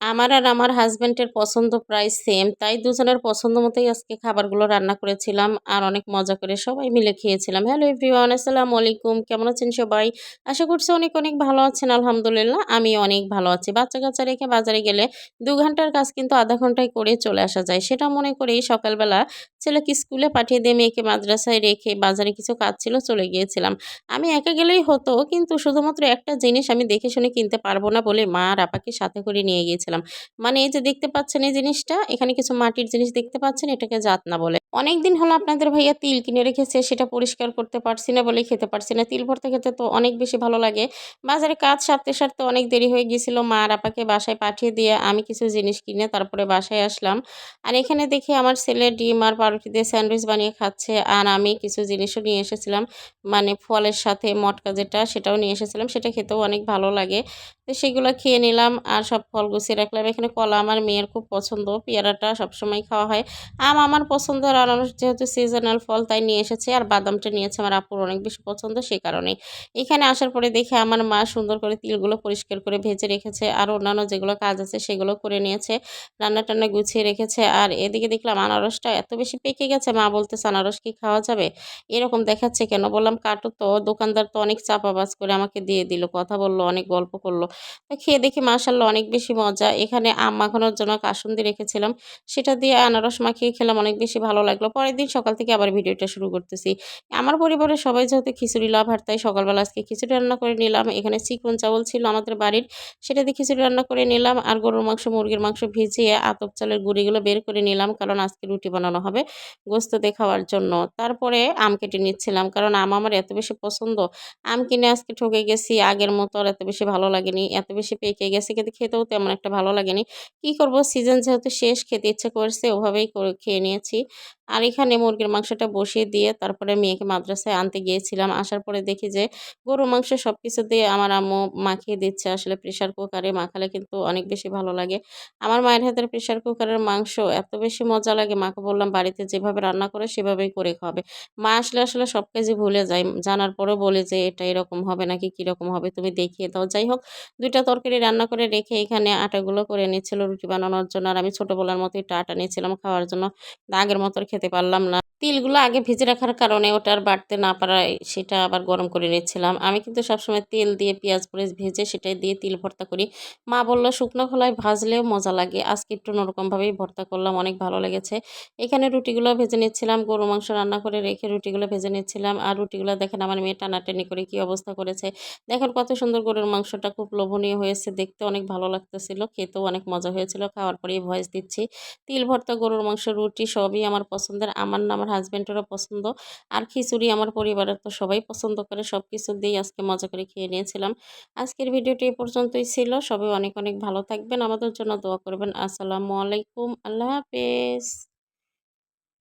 আমার আর আমার হাসব্যান্ডের পছন্দ প্রায় সেম তাই দুজনের পছন্দ মতোই আজকে খাবারগুলো রান্না করেছিলাম আর অনেক মজা করে সবাই মিলে খেয়েছিলাম। হ্যালো এভরিওয়ান আসসালামু আলাইকুম, কেমন আছেন সবাই? আশা করছি অনেক অনেক ভালো আছেন, আলহামদুলিল্লাহ আমি অনেক ভালো আছি। বাচ্চা কাচ্চা রেখে বাজারে গেলে দু ঘণ্টার কাজ কিন্তু আধা ঘন্টায় করে চলে আসা যায়। সেটা মনে করেই সকালবেলা ছেলেকে স্কুলে পাঠিয়ে দিয়ে মেয়েকে মাদ্রাসায় রেখে বাজারে কিছু কাজ ছিল চলে গিয়েছিলাম। আমি একা গেলেই হতো, কিন্তু শুধুমাত্র একটা জিনিস আমি দেখে শুনে কিনতে পারব না বলে মা আর আপাকে সাথে করে নিয়ে গিয়েছিলাম। মানে এই যে দেখতে পাচ্ছেন এই জিনিসটা, এখানে কিছু মাটির জিনিস দেখতে পাচ্ছেন, এটাকে জাতনা বলে। অনেক দিন হলো আপনাদের ভাইয়া তিল কিনে রেখেছে, সেটা পরিষ্কার করতে পারছি না বলেই খেতে পারছি না। তিল ভর্তা খেতে তো অনেক বেশি ভালো লাগে। বাজারে কাজ সারতে সারতে অনেক দেরি হয়ে গিয়েছিল। মা আর আপাকে বাসায় পাঠিয়ে দিয়ে আমি কিছু জিনিস কিনে তারপরে বাসায় আসলাম। আর এখানে দেখি আমার ছেলে ডিম আর পাউরুটি দিয়ে স্যান্ডউইচ বানিয়ে খাচ্ছে। আর আমি কিছু জিনিসও নিয়ে এসেছিলাম। মানে ফলের সাথে মটকা যেটা, সেটাও নিয়ে এসেছিলাম। সেটা খেতেও অনেক ভালো লাগে। তো সেগুলো খেয়ে নিলাম আর সব ফল গুছিয়ে রাখলাম। এখানে কলা আমার মেয়ের খুব পছন্দ। পেয়ারাটা সবসময় খাওয়া হয়। আম আমার পছন্দ আর আনারস যেহেতু সিজনাল ফল তাই নিয়ে এসেছে আর বাদামটা নিয়েছে আমার আপুর অনেক বেশি পছন্দ সেই কারণেই। এখানে আসার পরে দেখে আমার মা সুন্দর করে তিলগুলো পরিষ্কার করে ভেজে রেখেছে আর অন্যান্য যেগুলো কাজ আছে সেগুলো করে নিয়েছে রান্না টান্না গুছিয়ে রেখেছে আর এদিকে দেখলাম আনারসটা এত বেশি পেকে গেছে, মা বলতেছে, আনারস কি খাওয়া যাবে? এরকম দেখাচ্ছে কেন? বললাম, কাটো তো, দোকানদার তো অনেক চাপাবাজ করে আমাকে দিয়ে দিল, কথা বলল, অনেক গল্প করল। তো খেয়ে দেখি মাসাল্লাহ অনেক বেশি মজা। এখানে আম মাখানোর জন্য কাসুন্দি রেখেছিলাম, সেটা দিয়ে আনারস মাখিয়ে খেলাম, অনেক বেশি ভালো লাগল। পরের দিন সকাল থেকে আবার ভিডিওটা শুরু করতেছি। আমার পরিবারের সবাই যেহেতু খিচুড়ি লাভ লাভার তাই সকালবেলা আজকে খিচুড়ি রান্না করে নিলাম। এখানে চিকন চাউল ছিল আমাদের বাড়ির, সেটা দিয়ে খিচুড়ি রান্না করে নিলাম। আর গরুর মাংস, মুরগির মাংস ভিজিয়ে আতপ চালের গুঁড়িগুলো বের করে নিলাম, কারণ আজকে রুটি বানানো হবে গোস্ত দিয়ে খাওয়ার জন্য। তারপরে আম কেটে নিচ্ছিলাম, কারণ আম আমার এত বেশি পছন্দ। আম কিনে আজকে ঠকে গেছি, আগের মতো আর এত বেশি ভালো লাগেনি, এত বেশি পেকে গেছে, কিন্তু খেতেও তেমন একটা ভালো লাগেনি। কি করব? সিজন যেহেতু শেষ, খেতে ইচ্ছে করছে, ওভাবেই করে খেয়ে নিয়েছি। আর এখানে মুরগির মাংসটা বসিয়ে দিয়ে তারপরে মেয়েকে মাদ্রাসায় আনতে গিয়েছিলাম। আসার পরে দেখি যে গরুর মাংস সব কিছু দিয়ে আমার আম্মু মাখিয়ে দিচ্ছে। আসলে প্রেশার কুকারে মাখালে কিন্তু অনেক বেশি ভালো লাগে। আমার মায়ের হাতের প্রেশার কুকারের মাংস এত বেশি মজা লাগে। মাকে বললাম, বাড়িতে যেভাবে রান্না করে সেভাবেই করে খাবে। মা আসলে আসলে সব কাজই ভুলে যায়। জানার পরেও বলে যে, এটা এরকম হবে নাকি? কীরকম হবে? তুমি দেখিয়ে দাও। যাই হোক, দুইটা তরকারি রান্না করে রেখে এখানে আটাগুলো করে নিচ্ছিল রুটি বানানোর জন্য। আর আমি ছোটোবেলার মতো একটু আটা নিয়েছিলাম খাওয়ার জন্য। আগের মতো আর খেতে পারলাম না। তিলগুলো আগে ভেজে রাখার কারণে ওটা আর বাড়তে না পারায় সেটা আবার গরম করে নিচ্ছিলাম। আমি কিন্তু সবসময় তেল দিয়ে পেঁয়াজ মরিচ ভেজে সেটাই দিয়ে তিল ভর্তা করি। মা বলল, শুকনো খোলায় ভাজলেও মজা লাগে। আজকে একটু অন্যরকমভাবেই ভর্তা করলাম, অনেক ভালো লেগেছে। এখানে রুটিগুলো ভেজে নিচ্ছিলাম গরু মাংস রান্না করে রেখে রুটিগুলো ভেজে নিচ্ছিলাম। আর রুটিগুলো দেখেন আমার মেয়ে টানাটানি করে কি অবস্থা করেছে। দেখেন কত সুন্দর গরুর মাংসটা, খুব লোভনীয় হয়েছে। দেখতে অনেক ভালো লাগতেছিল, খেতেও অনেক মজা হয়েছিল। খাওয়ার পরেই ভয়েস দিচ্ছি। তিল ভর্তা, গরুর মাংস, রুটি সবই আমার পছন্দের, আমার না আমার হাজব্যান্ডেরও পছন্দ। আর খিচুড়ি আমার পরিবারের তো সবাই পছন্দ করে সব কিছু দিয়েই আজকে মজা করে খেয়ে নিয়েছিলাম। আজকের ভিডিওটি এ পর্যন্তই ছিল। সবাই অনেক অনেক ভালো থাকবেন। আমাদের জন্য দোয়া করবেন। আসসালামু আলাইকুম। আল্লাহ হাফেজ।